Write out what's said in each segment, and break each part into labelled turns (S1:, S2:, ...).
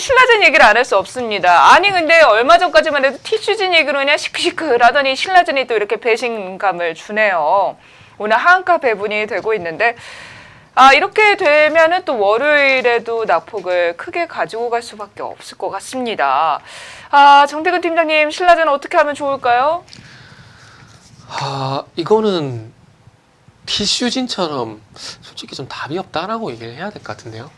S1: 신라젠 얘기를 안 할 수 없습니다. 아니 근데 얼마 전까지만 해도 티슈진 얘기로 그냥 시크시크하더니 신라젠이 또 이렇게 배신감을 주네요. 오늘 하한가 배분이 되고 있는데 아 이렇게 되면은 또 월요일에도 낙폭을 크게 가지고 갈 수밖에 없을 것 같습니다. 아 정태근 팀장님 신라젠 어떻게 하면 좋을까요?
S2: 아 이거는 티슈진처럼 솔직히 좀 답이 없다라고 얘기를 해야 될 것 같은데요.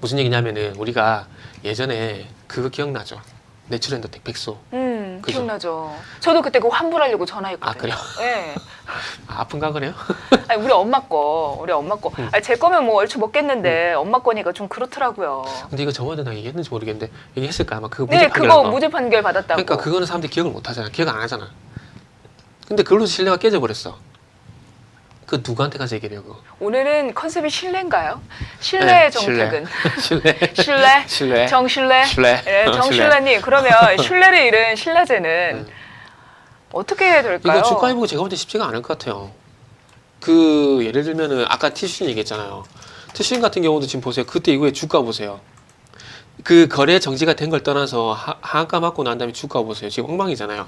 S2: 무슨 얘기냐면은 우리가 예전에 그거 기억나죠? 내추럴엔더텍 백소.
S1: 음
S2: 그죠.
S1: 기억나죠. 저도 그때 그거 환불하려고 전화했거든요.
S2: 아, 그래요?
S1: 네.
S2: 아, 아픈가 그래요?
S1: 아니, 우리 엄마 거, 우리 엄마 거.
S2: 음.
S1: 아니, 제 거면 뭐 얼추 먹겠는데 엄마 거니까 좀 그렇더라고요.
S2: 근데 이거 저번에 나 얘기했는지 모르겠는데 얘기했을까 아마 그거
S1: 네,
S2: 무죄 판결한
S1: 그거
S2: 거.
S1: 무죄 판결 받았다고.
S2: 그러니까 그거는 사람들이 기억을 못 하잖아. 기억 안 하잖아. 근데 그걸로 신뢰가 깨져버렸어. 그 누구한테 가서 얘기해요, 그거?
S1: 오늘은 컨셉이 신뢰인가요? 신뢰
S2: 네,
S1: 정택은.
S2: 신뢰.
S1: 신뢰?
S2: 신뢰.
S1: 정신뢰?
S2: 신뢰.
S1: 네,
S2: 어,
S1: 정신뢰님. 그러면 신뢰를 잃은 신라제는
S2: 음.
S1: 어떻게 해야 될까요?
S2: 이거 주가 회복이 제가 볼 때 쉽지가 않을 것 같아요. 그 예를 들면은 아까 티슈인 얘기했잖아요. 티슈인 같은 경우도 지금 보세요. 그때 이후에 주가 보세요. 그 거래 정지가 된 걸 떠나서 하, 하한가 맞고 난 다음에 주가 보세요. 지금 엉망이잖아요.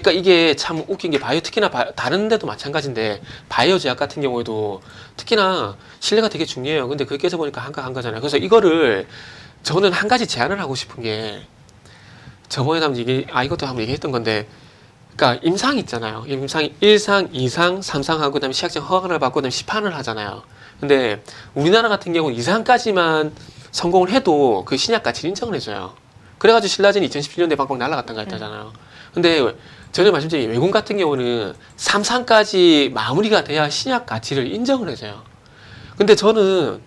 S2: 그러니까 이게 참 웃긴 게 바이오 특히나 바- 다른 데도 마찬가지인데 바이오 제약 같은 경우에도 특히나 신뢰가 되게 중요해요. 근데 그게 깨져 보니까 한가 한가잖아요. 그래서 이거를 저는 한 가지 제안을 하고 싶은 게 저번에 한번 얘기 아 이것도 한번 얘기했던 건데 그러니까 임상 있잖아요. 임상 1상, 2상, 3상하고 그다음에 시약증 허가를 받고 그다음에 시판을 하잖아요. 근데 우리나라 같은 경우는 2상까지만 성공을 해도 그 신약 가치를 인정을 해줘요. 그래가지고 신라젠이 2017년도에 방방 날아갔던 거 했잖아요. 근데 전에 말씀드린 외국 같은 경우는 3상까지 마무리가 돼야 신약 가치를 인정을 해줘요. 근데 저는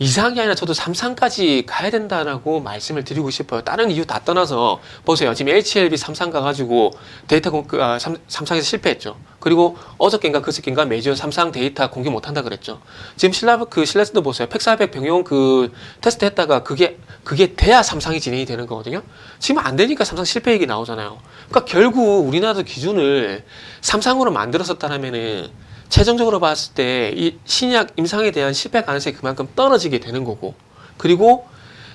S2: 이상이 아니라 저도 3상까지 가야 된다라고 말씀을 드리고 싶어요. 다른 이유 다 떠나서 보세요. 지금 HLB 3상 가가지고 데이터 공, 그, 아, 3, 3상에서 실패했죠. 그리고 어저께인가 그저께인가 메이저 3상 데이터 공개 못한다 그랬죠. 지금 신라 그 신라스도 보세요. 팩400 병용 그 테스트 했다가 그게 그게 돼야 3상이 진행이 되는 거거든요. 지금 안 되니까 3상 실패 얘기 나오잖아요. 그러니까 결국 우리나라도 기준을 3상으로 만들었었다면은 최종적으로 봤을 때 이 신약 임상에 대한 실패 가능성이 그만큼 떨어지게 되는 거고 그리고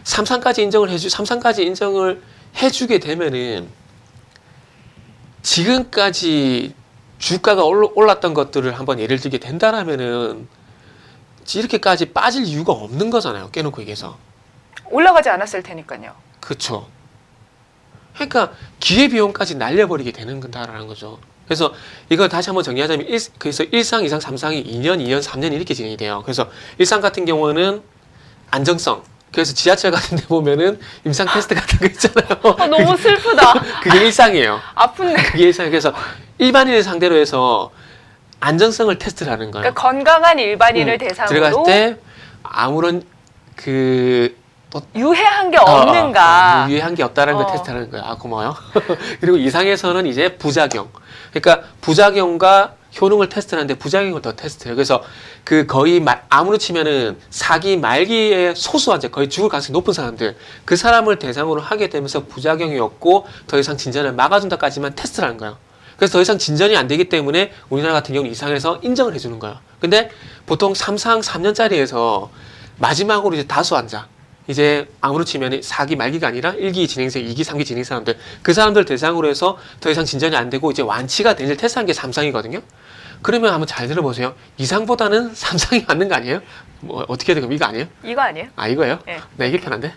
S2: 3상까지 인정을 해주 3상까지 인정을 해주게 되면은 지금까지 주가가 올랐던 것들을 한번 예를 들게 된다라면은 이렇게까지 빠질 이유가 없는 거잖아요. 깨놓고 얘기해서.
S1: 올라가지 않았을 테니까요.
S2: 그렇죠. 그러니까 기회 비용까지 날려버리게 되는 거다라는 거죠. 그래서 이걸 다시 한번 정리하자면 일, 그래서 1상, 2상, 3상이 2년, 2년, 3년 이렇게 진행이 돼요. 그래서 1상 같은 경우는 안정성. 그래서 지하철 같은 데 보면은 임상 테스트 같은 거 있잖아요.
S1: 아, 너무 슬프다.
S2: 그게 1상이에요.
S1: 아픈데.
S2: 그게 1상. 그래서 일반인을 상대로 해서 안정성을 테스트를 하는 거예요.
S1: 그러니까 건강한 일반인을
S2: 음,
S1: 대상으로
S2: 들어갔을 때 아무런 그
S1: 유해한 게
S2: 어,
S1: 없는가.
S2: 어, 유해한 게 없다는 걸
S1: 어.
S2: 테스트하는 거야. 아 고마워요. 그리고 이상에서는 이제 부작용. 그러니까 부작용과 효능을 테스트하는데 부작용을 더 테스트해요. 그래서 그 거의 말, 암으로 치면은 사기 말기에 소수한 자 거의 죽을 가능성이 높은 사람들 그 사람을 대상으로 하게 되면서 부작용이 없고 더 이상 진전을 막아준다까지만 테스트를 하는 거예요. 그래서 더 이상 진전이 안 되기 때문에 우리나라 같은 경우는 이상에서 인정을 해주는 거예요. 근데 보통 3상 3년짜리에서 마지막으로 이제 다수 환자 이제 암으로 치면 4기 말기가 아니라 1기 진행생, 2기, 3기 진행 사람들 그 사람들 대상으로 해서 더 이상 진전이 안 되고 이제 완치가 되는 테스트한 게 3상이거든요. 그러면 한번 잘 들어보세요. 이상보다는 3상이 맞는 거 아니에요? 뭐 어떻게 해야 되고 이거 아니에요?
S1: 이거 아니에요?
S2: 아 이거예요?
S1: 네.
S2: 나 이게 편한데?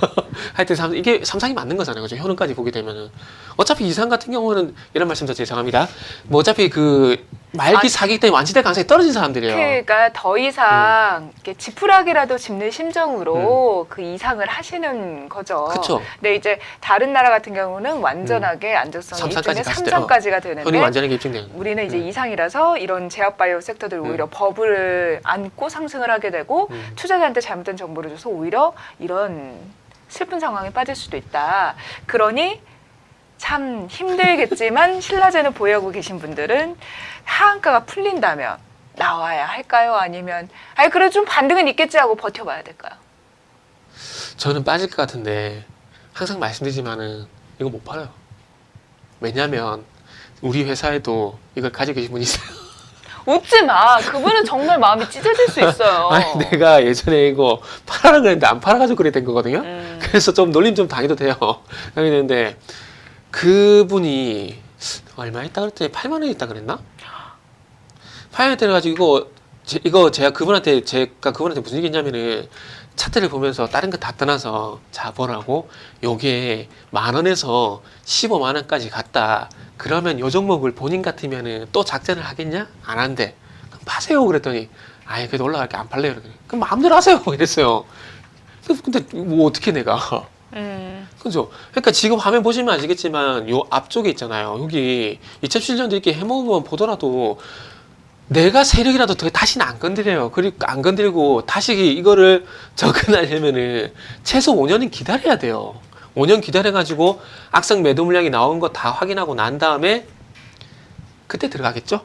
S2: 하여튼 삼, 이게 삼상이 맞는 거잖아요. 그죠? 효능까지 보게 되면은 어차피 이상 같은 경우는 이런 말씀도 죄송합니다. 뭐 어차피 그 말기
S1: 아,
S2: 사기 때문에 완치될 가능성이 떨어진 사람들이에요.
S1: 그러니까 더 이상
S2: 음.
S1: 이렇게 지푸라기라도 짚는 심정으로 그 이상을 하시는 거죠.
S2: 그쵸?
S1: 근데 이제 다른 나라 같은 경우는 완전하게
S2: 음. 삼상까지
S1: 있으면
S2: 갔을 때,
S1: 3상까지가 되는데
S2: 효능이 완전하게 입증되는 거.
S1: 우리는 이제
S2: 음.
S1: 이상이라서 이런 제약 바이오 섹터들
S2: 음.
S1: 오히려 법을 안고 상승을 하게 되고
S2: 음.
S1: 투자자한테 잘못된 정보를 줘서 오히려 이런 슬픈 상황에 빠질 수도 있다. 그러니 참 힘들겠지만 신라젠을 보유하고 계신 분들은 하한가가 풀린다면 나와야 할까요? 아니면 아니 그래도 좀 반등은 있겠지 하고 버텨봐야 될까요?
S2: 저는 빠질 것 같은데 항상 말씀드리지만은 이거 못 팔아요. 왜냐면 우리 회사에도 이걸 가지고 계신 분이 있어요.
S1: 웃지 마. 그분은 정말 마음이 찢어질 수 있어요.
S2: 아니 내가 예전에 이거 팔아라 그랬는데 안 팔아가지고 그래 된 거거든요.
S1: 음.
S2: 그래서 좀 놀림 좀 당해도 돼요. 당했는데 그분이 얼마 했다 그랬더니 8만 원 있다 그랬나? 8만 원 때려가지고 이거 제, 이거 제가 그분한테 제가 그분한테 무슨 얘기했냐면은 차트를 보면서 다른 거 다 떠나서 자 보라고 요게 만 원에서 15만 원까지 갔다. 그러면 요 종목을 본인 같으면은 또 작전을 하겠냐? 안 한대. 그럼 파세요 그랬더니 아예 그래도 올라갈 게 안 팔래요. 그랬더니 그럼 마음대로 하세요. 이랬어요. 근데 뭐 어떻게 내가
S1: 음.
S2: 그죠? 그러니까 지금 화면 보시면 아시겠지만 요 앞쪽에 있잖아요. 여기 2007년도 이렇게 해먹으면 보더라도 내가 세력이라도 더 다시는 안 건드려요. 그리고 안 건드리고 다시 이거를 접근하려면은 최소 5년은 기다려야 돼요. 5년 기다려가지고 악성 매도 물량이 나온 거 다 확인하고 난 다음에 그때 들어가겠죠?